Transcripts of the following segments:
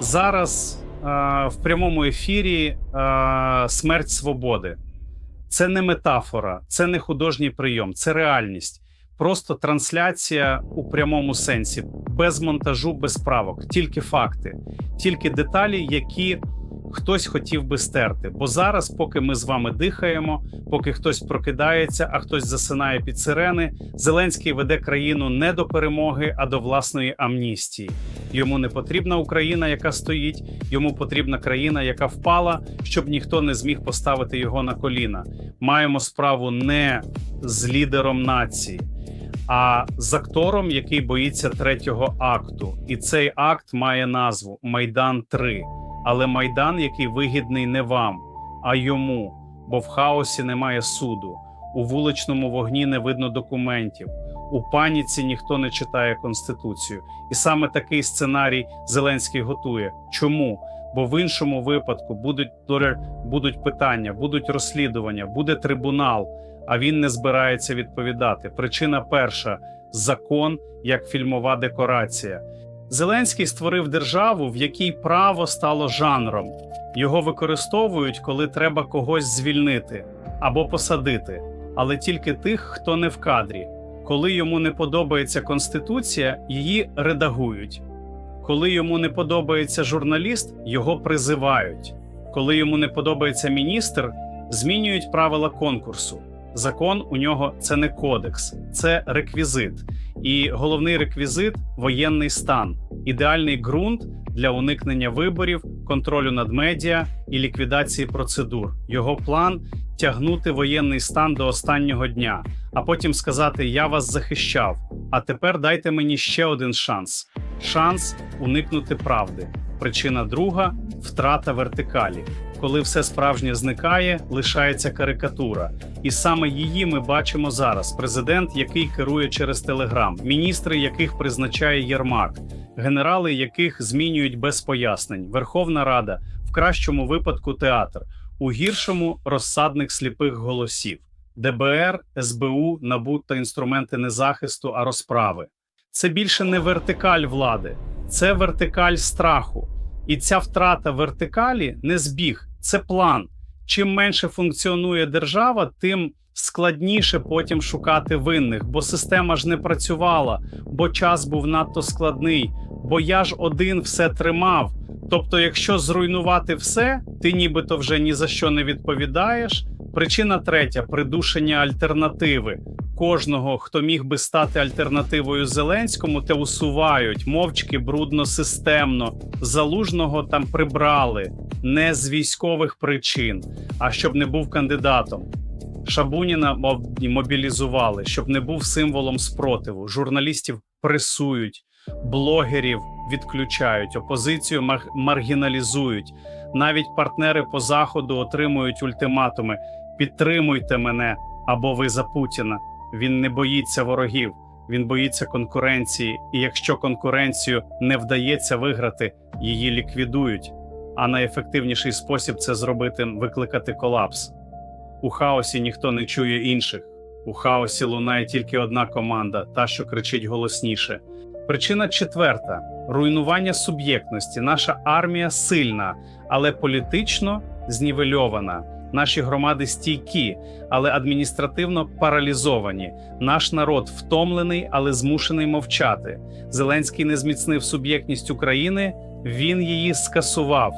Зараз е, в прямому ефірі е, смерть свободи. Це не метафора, це не художній прийом, це реальність. Просто трансляція у прямому сенсі, без монтажу, без правок, тільки факти, тільки деталі, які хтось хотів би стерти. Бо зараз, поки ми з вами дихаємо, поки хтось прокидається, а хтось засинає під сирени, Зеленський веде країну не до перемоги, а до власної амністії. Йому не потрібна Україна, яка стоїть, йому потрібна країна, яка впала, щоб ніхто не зміг поставити його на коліна. Маємо справу не з лідером нації, а з актором, який боїться третього акту. І цей акт має назву Майдан 3 але майдан, який вигідний не вам, а йому, бо в хаосі немає суду, у вуличному вогні не видно документів, у паніці ніхто не читає конституцію. І саме такий сценарій Зеленський готує. Чому? Бо в іншому випадку будуть будуть питання, будуть розслідування, буде трибунал. А він не збирається відповідати. Причина перша закон як фільмова декорація. Зеленський створив державу, в якій право стало жанром. Його використовують, коли треба когось звільнити або посадити, але тільки тих, хто не в кадрі. Коли йому не подобається конституція, її редагують. Коли йому не подобається журналіст, його призивають. Коли йому не подобається міністр, змінюють правила конкурсу. Закон у нього це не кодекс, це реквізит. І головний реквізит воєнний стан, ідеальний ґрунт для уникнення виборів, контролю над медіа і ліквідації процедур. Його план тягнути воєнний стан до останнього дня, а потім сказати: Я вас захищав. А тепер дайте мені ще один шанс: шанс уникнути правди. Причина друга втрата вертикалі. Коли все справжнє зникає, лишається карикатура, і саме її ми бачимо зараз: президент, який керує через телеграм, міністри, яких призначає Єрмак, генерали, яких змінюють без пояснень, Верховна Рада, в кращому випадку театр, у гіршому розсадник сліпих голосів, ДБР, СБУ, НАБУ та інструменти не захисту, а розправи. Це більше не вертикаль влади, це вертикаль страху. І ця втрата вертикалі не збіг, це план. Чим менше функціонує держава, тим складніше потім шукати винних, бо система ж не працювала, бо час був надто складний, бо я ж один все тримав. Тобто, якщо зруйнувати все, ти нібито вже ні за що не відповідаєш. Причина третя придушення альтернативи. Кожного, хто міг би стати альтернативою Зеленському, те усувають мовчки брудно системно. Залужного там прибрали не з військових причин, а щоб не був кандидатом. Шабуніна мобілізували, щоб не був символом спротиву. Журналістів пресують, блогерів відключають, опозицію мар маргіналізують. Навіть партнери по заходу отримують ультиматуми: підтримуйте мене або ви за Путіна. Він не боїться ворогів, він боїться конкуренції. І якщо конкуренцію не вдається виграти, її ліквідують. А найефективніший спосіб це зробити викликати колапс. У хаосі ніхто не чує інших. У хаосі лунає тільки одна команда, та, що кричить голосніше. Причина четверта руйнування суб'єктності. Наша армія сильна, але політично знівельована. Наші громади стійкі, але адміністративно паралізовані. Наш народ втомлений, але змушений мовчати. Зеленський не зміцнив суб'єктність України, він її скасував.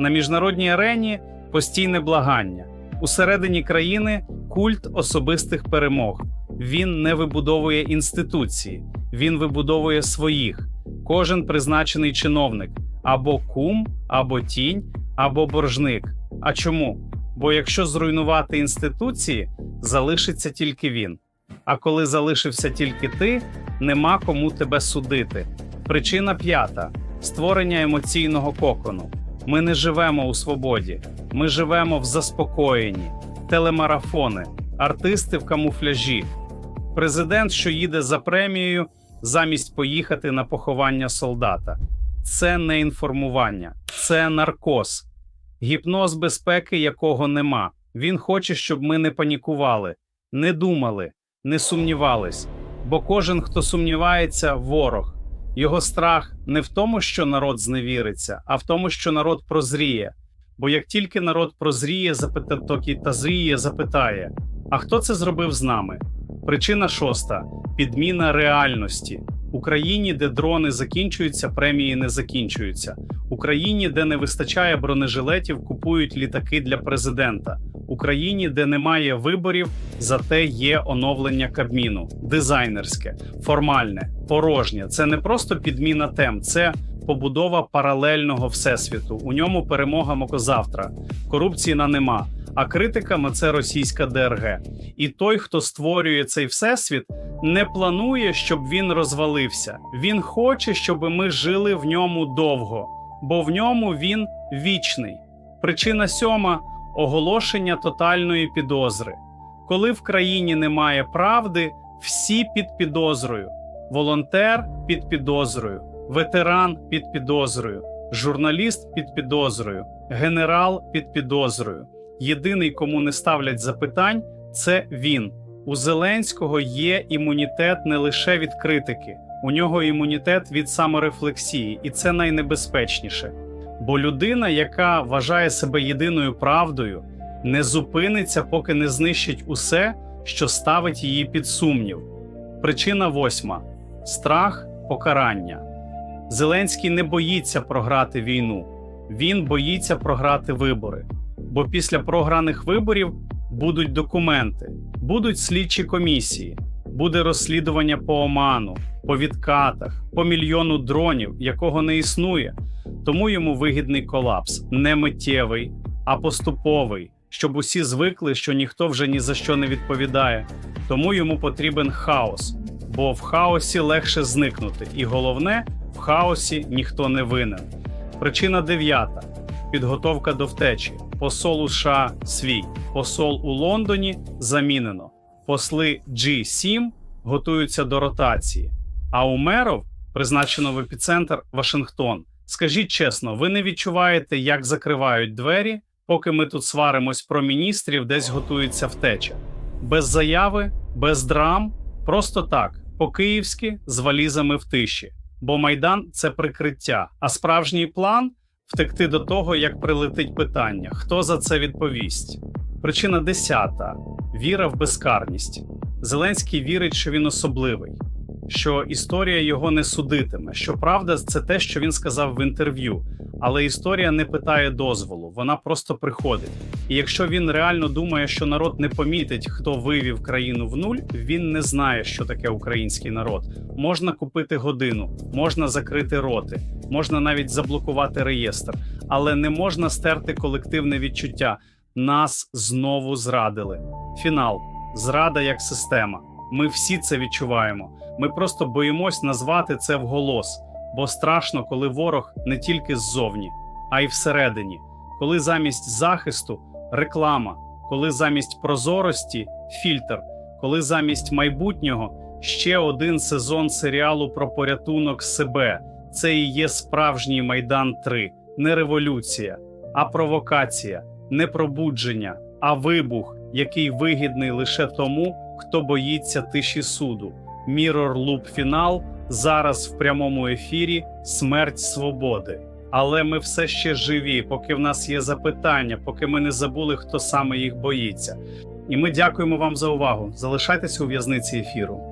На міжнародній арені постійне благання. Усередині країни культ особистих перемог. Він не вибудовує інституції, він вибудовує своїх. Кожен призначений чиновник або кум, або тінь, або боржник. А чому? Бо якщо зруйнувати інституції, залишиться тільки він. А коли залишився тільки ти, нема кому тебе судити. Причина п'ята створення емоційного кокону. Ми не живемо у свободі, ми живемо в заспокоєнні, телемарафони, артисти в камуфляжі, президент, що їде за премією, замість поїхати на поховання солдата. Це не інформування, це наркоз, гіпноз безпеки, якого нема. Він хоче, щоб ми не панікували, не думали, не сумнівались. Бо кожен, хто сумнівається, ворог. Його страх не в тому, що народ зневіриться, а в тому, що народ прозріє. Бо як тільки народ прозріє, запита, та зріє, запитає: а хто це зробив з нами? Причина шоста підміна реальності. Україні, де дрони закінчуються, премії не закінчуються. Україні, де не вистачає бронежилетів, купують літаки для президента. Україні, де немає виборів, зате є оновлення Кабміну, дизайнерське, формальне, порожнє. Це не просто підміна тем, це побудова паралельного всесвіту. У ньому перемога мокозавтра. Корупції на нема. А критиками це російська ДРГ. І той, хто створює цей всесвіт, не планує, щоб він розвалився. Він хоче, щоб ми жили в ньому довго, бо в ньому він вічний. Причина сьома оголошення тотальної підозри. Коли в країні немає правди, всі під підозрою. Волонтер під підозрою, ветеран під підозрою, журналіст під підозрою, генерал під підозрою. Єдиний, кому не ставлять запитань, це він. У Зеленського є імунітет не лише від критики, у нього імунітет від саморефлексії, і це найнебезпечніше. Бо людина, яка вважає себе єдиною правдою, не зупиниться, поки не знищить усе, що ставить її під сумнів. Причина восьма страх покарання. Зеленський не боїться програти війну, він боїться програти вибори. Бо після програних виборів будуть документи, будуть слідчі комісії, буде розслідування по оману, по відкатах, по мільйону дронів, якого не існує. Тому йому вигідний колапс не миттєвий, а поступовий, щоб усі звикли, що ніхто вже ні за що не відповідає. Тому йому потрібен хаос, бо в хаосі легше зникнути, і головне, в хаосі ніхто не винен. Причина дев'ята підготовка до втечі. Посол США свій, посол у Лондоні замінено. Посли G7 готуються до ротації. А у меров призначено в епіцентр Вашингтон. Скажіть чесно, ви не відчуваєте, як закривають двері, поки ми тут сваримось про міністрів, десь готується втеча? Без заяви, без драм, просто так, по-київськи з валізами в тиші. Бо майдан це прикриття, а справжній план втекти до того, як прилетить питання, хто за це відповість. Причина десята віра в безкарність. Зеленський вірить, що він особливий, що історія його не судитиме. Що правда, це те, що він сказав в інтерв'ю. Але історія не питає дозволу, вона просто приходить. І якщо він реально думає, що народ не помітить, хто вивів країну в нуль, він не знає, що таке український народ. Можна купити годину, можна закрити роти, можна навіть заблокувати реєстр, але не можна стерти колективне відчуття. Нас знову зрадили. Фінал зрада як система. Ми всі це відчуваємо. Ми просто боїмось назвати це вголос, бо страшно, коли ворог не тільки ззовні, а й всередині, коли замість захисту реклама, коли замість прозорості фільтр, коли замість майбутнього ще один сезон серіалу про порятунок себе. Це і є справжній майдан 3 не революція, а провокація, не пробудження, а вибух, який вигідний лише тому, хто боїться тиші суду. Mirror Loop фінал зараз в прямому ефірі Смерть свободи. Але ми все ще живі, поки в нас є запитання, поки ми не забули, хто саме їх боїться. І ми дякуємо вам за увагу. Залишайтеся у в'язниці ефіру.